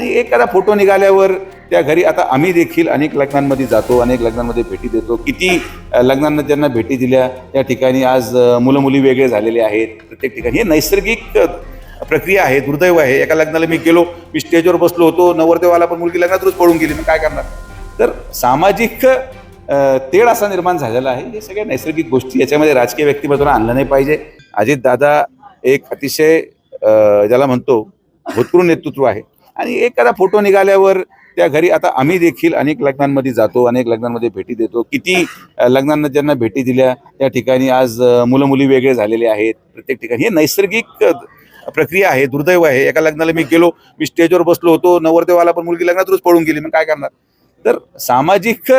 आणि एखादा फोटो निघाल्यावर त्या घरी आता आम्ही देखील अनेक लग्नांमध्ये जातो अनेक लग्नांमध्ये भेटी देतो. किती लग्नांना ज्यांना भेटी दिल्या त्या ठिकाणी आज मुलं मुली वेगळे झालेले आहेत. प्रत्येक ठिकाणी हे नैसर्गिक प्रक्रिया आहे दुर्दैव आहे. एका लग्नाला मी गेलो मी स्टेजवर बसलो होतो नवरदेवाला पण मुलगी लग्नातच पळून गेली मग काय करणार? तर सामाजिक तेढ असा निर्माण झालेला आहे. हे सगळ्या नैसर्गिक गोष्टी याच्यामध्ये राजकीय व्यक्तिमत्व आणलं नाही पाहिजे. अजित दादा एक अतिशय ज्याला म्हणतो भूतपूर्व नेतृत्व आहे. आणि एखादा फोटो निघाल्यावर त्या घरी आता आम्ही देखील अनेक लग्नांमध्ये जातो अनेक लग्नांमध्ये भेटी देतो. किती लग्नांना ज्यांना भेटी दिल्या त्या ठिकाणी आज मुलं मुली वेगळे झालेले आहेत. प्रत्येक ठिकाणी. हे नैसर्गिक प्रक्रिया आहे दुर्दैव आहे. एका लग्नाला मी गेलो मी स्टेजवर बसलो होतो. नवरदेवाला पण मुलगी लग्नातच पळून गेली. मग काय करणार? तर सामाजिक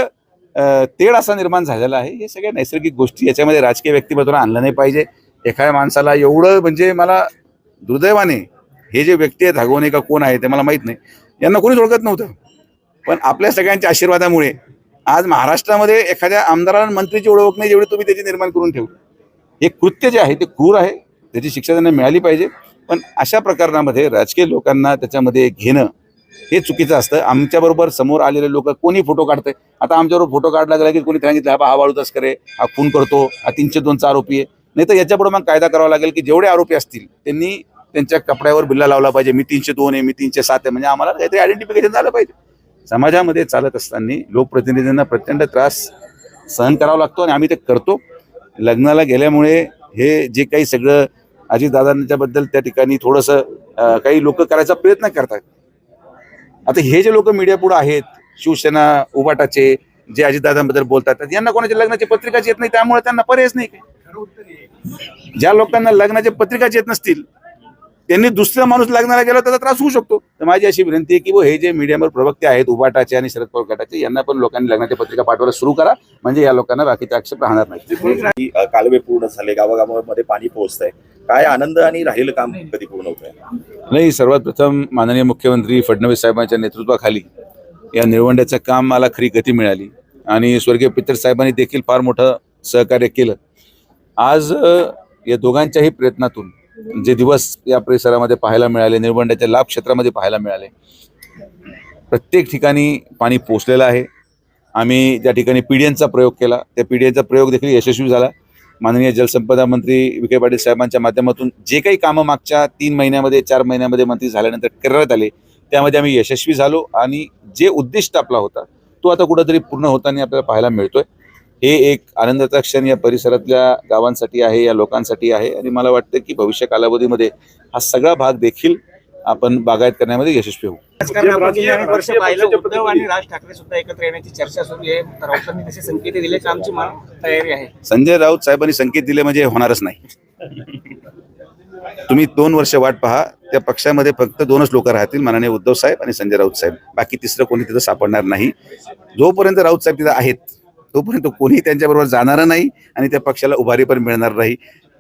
तेढ असा निर्माण झालेला आहे. हे सगळ्या नैसर्गिक गोष्टी याच्यामध्ये राजकीय व्यक्तिमत्वाला आणलं नाही पाहिजे. एखाद्या माणसाला एवढं म्हणजे मला दुर्दैवाने हे जे व्यक्ती आहेत हगवणे का कोण आहे ते मला माहीत नाही. यांना कोणीच ओळखत नव्हतं. पण आपल्या सगळ्यांच्या आशीर्वादामुळे आज महाराष्ट्रामध्ये एखाद्या आमदाराला मंत्रीची ओळख नाही जेवढी तुम्ही त्याची निर्माण करून ठेवली. हे कृत्य जे आहे ते क्रूर आहे. त्याची शिक्षा त्यांना मिळाली पाहिजे. पण अशा प्रकरणामध्ये राजकीय लोकांना त्याच्यामध्ये घेणं हे चुकीचं असतं. आमच्याबरोबर समोर आलेले लोक कोणी फोटो काढतंय? आता आमच्याबरोबर फोटो काढला गेला की कोणी सांगितलं हा हा वाळू तस्कर हा खून करतो हा तीनशे दोनचा आरोपी आहे. नाही तर याच्यापुढे मग कायदा करावा लागेल की जेवढे आरोपी असतील त्यांनी त्यांच्या कपड्यावर बिल्ला लावला पाहिजे. मी तीनशे दोन आहे मी तीनशे सात आहे. म्हणजे आम्हाला काहीतरी आयडेंटिफिकेशन झालं पाहिजे. समाजामध्ये चालत असताना लोकप्रतिनिधींना प्रचंड त्रास सहन करावा लागतो आणि आम्ही ते करतो. लग्नाला गेल्यामुळे हे जे काही सगळं अजितदादांच्याबद्दल त्या ठिकाणी थोडंसं काही लोक करायचा प्रयत्न करतात. आता हे जे लोक मीडिया पुढे आहेत शिवसेना उबाटाचे जे अजितदादांबद्दल बोलतात यांना कोणाच्या लग्नाची पत्रिकाच येत नाही त्यामुळे त्यांना पर्यायच नाही. ज्या लोकांना लग्नाच्या पत्रिकाच येत नसतील त्यांनी दुसरा माणूस लग्नाला गेला त्याचा त्रास होऊ शकतो. तर माझी अशी विनंती आहे की वो हे जे मीडियावर प्रवक्ते आहेत उबाटाचे आणि शरद पवार गटाचे यांना पण लोकांनी लग्नाच्या पत्रिका पाठवायला सुरू करा. म्हणजे या लोकांना बाकीचे आक्षेप राहणार नाही कालवे पूर्ण झाले गावागावामध्ये पाणी पोहोचतंय. काय आनंद आणि राहिलेलं काम कधी पूर्ण होत आहे नाही सर्वात प्रथम माननीय मुख्यमंत्री फडणवीस साहेबांच्या नेतृत्वाखाली या निळवंड्याचं काम मला खरी गती मिळाली. आणि स्वर्गीय पितर साहेबांनी देखील फार मोठं सहकार्य केलं. आज या दोघांच्याही प्रयत्नातून जे दिवस या परिसरामध्ये पाहायला मिळाले निळवंड्याच्या लाभ क्षेत्रामध्ये पाहायला मिळाले. प्रत्येक ठिकाणी पाणी पोचलेलं आहे. आम्ही ज्या ठिकाणी पीडीएनचा प्रयोग केला. त्या पीडीएनचा प्रयोग देखील यशस्वी झाला. माननीय जलसंपदा मंत्री विखे पाटील साहेबांच्या माध्यमातून जे काही कामं मागच्या तीन महिन्यामध्ये चार महिन्यामध्ये मंत्री झाल्यानंतर करण्यात आले त्यामध्ये आम्ही यशस्वी झालो आणि जे उद्दिष्ट आपला होता तो आता कुठंतरी पूर्ण होताना आपल्याला पाहायला मिळतोय. हे एक आनंदाचा क्षण या परिसरातल्या गावांसाठी आहे या लोकांसाठी आहे आणि मला वाटतं की भविष्य कालावधीमध्ये हा सगळा भाग देखील आपण बागायत करण्यामध्ये यशस्वी होऊ. राजकारणात आपण गेली अनेक वर्ष राजकीय पाहिलं पक्षाच्या उद्धव आणि राज ठाकरे सुद्धा एकत्र येण्याची चर्चा सुरू आहे. तर राऊतांनी तसे संकेत दिल्याची आमची मा- तयारी आहे. संजय राऊत साहेबांनी संकेत दिले म्हणजे होणारच नाही. तुम्ही दोन वर्ष वाट पहा त्या पक्षामध्ये फक्त दोनच लोक राहतील माननीय उद्धव साहेब आणि संजय राऊत साहेब. बाकी तिसरं कोणी तिथं सापडणार नाही. जोपर्यंत राऊत साहेब तिथं आहेत तोपर्यंत कोणी त्यांच्याबरोबर जाणार नाही आणि त्या पक्षाला उभारी पण मिळणार नाही.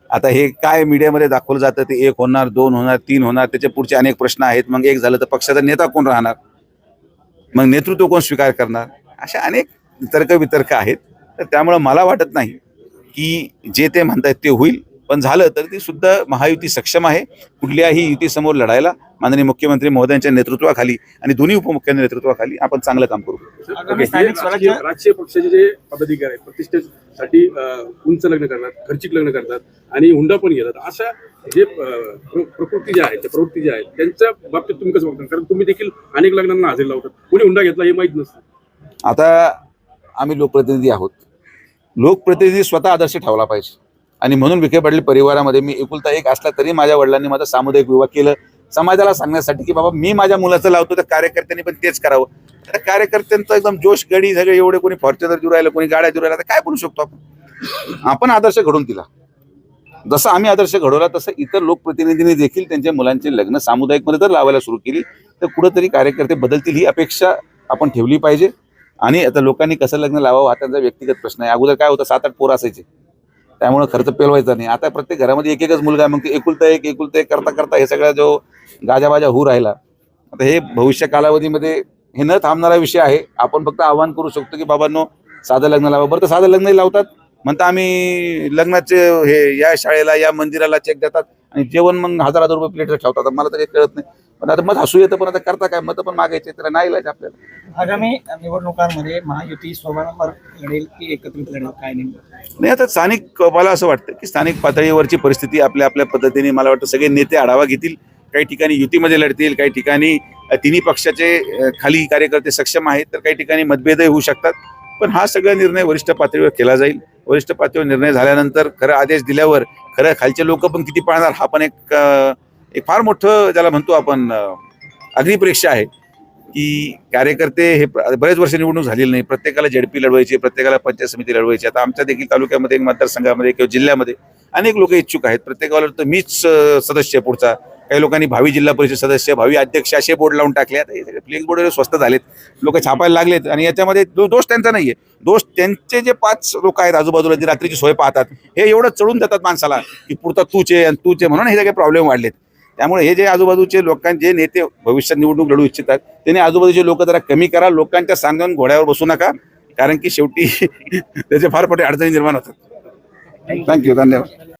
आता हे काय मीडियामध्ये दाखवलं जातं ते एक होणार दोन होणार तीन होणार त्याच्या पुढचे अनेक प्रश्न आहेत. मग एक झालं तर पक्षाचा नेता कोण राहणार? मग नेतृत्व कोण स्वीकार करणार? अशा अनेक तर्कवितर्क आहेत. तर त्यामुळं मला वाटत नाही की जे ते म्हणतात ते होईल. पण झालं तर ती सुद्धा महायुती सक्षम आहे. कुठल्याही युतीसमोर लढायला माननीय मुख्यमंत्री महोदयांच्या नेतृत्वाखाली आणि दोन्ही उपमुख्यमंत्री नेतृत्वाखाली आपण चांगलं काम करू. आगामी स्थानिक स्वराज्य राजकीय पक्षाचे जे पदाधिकारी आहेत प्रतिष्ठेसाठी उंच लग्न करतात खर्चिक लग्न करतात आणि हुंडा पण घेतात. अशा जे प्रकृती ज्या आहेत त्या प्रवृत्ती ज्या आहेत त्यांच्या बाबतीत तुम्ही कसं बघता? कारण तुम्ही देखील अनेक लग्नांना हजेरी लावतात. कोणी हुंडा घेतला हे माहीत नसतं. आता आम्ही लोकप्रतिनिधी आहोत. लोकप्रतिनिधी स्वतः आदर्श ठेवला पाहिजे. आणि म्हणून विखे पाटील परिवारामध्ये मी एकुलता एक असला तरी माझ्या वडिलांनी माझा सामुदायिक विवाह केलं. समाजाला सांगण्यासाठी की बाबा मी माझ्या मुलाचं लावतो तर कार्यकर्त्यांनी पण तेच करावं. तर कार्यकर्त्यांचं एकदम जोश गडी सगळे एवढे कोणी फॉर्च्युनर जुरायला राहिलं कोणी गाड्या जुरायला तर काय बोलू शकतो आपण? आपण आदर्श घडून दिला. जसं आम्ही आदर्श घडवला तसं इतर लोकप्रतिनिधींनी देखील त्यांच्या मुलांचे लग्न सामुदायिकमध्ये जर लावायला सुरू केली तर कुठंतरी कार्यकर्ते बदलतील ही अपेक्षा आपण ठेवली पाहिजे. आणि आता लोकांनी कसं लग्न लावावं हा त्यांचा व्यक्तिगत प्रश्न आहे. अगोदर काय होतं सात आठ पोरं असायचे. त्यामुळे खर्च पेलवायचा नाही. आता प्रत्येक घरामध्ये एक एकच मुलगा आहे, मग ते एकुलता एक एकुलता एक करता करता हे सगळा जो गाजाबाजा होऊ राहिला आता हे भविष्य कालावधीमध्ये हे न थांबणारा विषय आहे. आपण फक्त आव्हान करू शकतो की बाबांनो साधं लग्न लावा. बरं तर साधं लग्नही लावतात. म्हणता आम्ही लग्नाचे हे या शाळेला या मंदिराला चेक देतात आणि जेवण मग हजार हजार रुपये प्लेट ठेवतात. मला तर काही कळत नाही. पण आता मत हसू येतं पण आता करता काय? मत पण मागायचे तर नाही इलाज आपल्याला. आगामी निवडणुकांमध्ये महायुती स्वबळावर लढेल की एकत्रित लढेल काय नाही आता स्थानिक मला असं वाटतं की स्थानिक पातळीवरची परिस्थिती आपल्या आपल्या पद्धतीने मला वाटतं सगळे नेते आढावा घेतील. काही ठिकाणी युतीमध्ये लढतील काही ठिकाणी तिन्ही पक्षाचे खाली कार्यकर्ते सक्षम आहेत तर काही ठिकाणी मतभेदही होऊ शकतात. पण हा सगळा निर्णय वरिष्ठ पातळीवर केला जाईल. वरिष्ठ पातळीवर निर्णय झाल्यानंतर खरं आदेश दिल्यावर खरं खालचे लोक पण किती पाळणार हा पण एक एक फार मोठं ज्याला म्हणतो आपण अग्निपरीक्षा आहे की कार्यकर्ते हे बरेच वर्ष निवडणूक झालेली नाही. प्रत्येकाला झेडपी लढवायची प्रत्येकाला पंचायत समिती लढवायची. आता आमच्या देखील तालुक्यामध्ये मतदारसंघामध्ये किंवा जिल्ह्यामध्ये अनेक लोक इच्छुक आहेत. प्रत्येकाला तर मीच सदस्य पुढचा. काही लोकांनी भावी जिल्हा परिषद सदस्य भावी अध्यक्ष असे बोर्ड लावून टाकले. आता हे सगळे फ्लेक्स बोर्ड स्वस्त झालेत. लोक छापायला लागलेत आणि याच्यामध्ये दोष त्यांचा नाहीये. दोष त्यांचे जे पाच लोक आहेत आजूबाजूला जे रात्रीची सोय पाहतात हे एवढं चढून देतात माणसाला की पुरता तूचे आणि तूचे म्हणून हे सगळे प्रॉब्लेम वाढलेत. त्यामुळे हे जे आजूबाजूचे लोकांचे जे नेते भविष्यात निवडणूक लढू इच्छितात त्यांनी आजूबाजूचे लोक जरा कमी करा. लोकांच्या सांगून घोड्यावर बसू नका. कारण की शेवटी त्याचे फार मोठे अडचणी निर्माण होतात. थँक्यू धन्यवाद.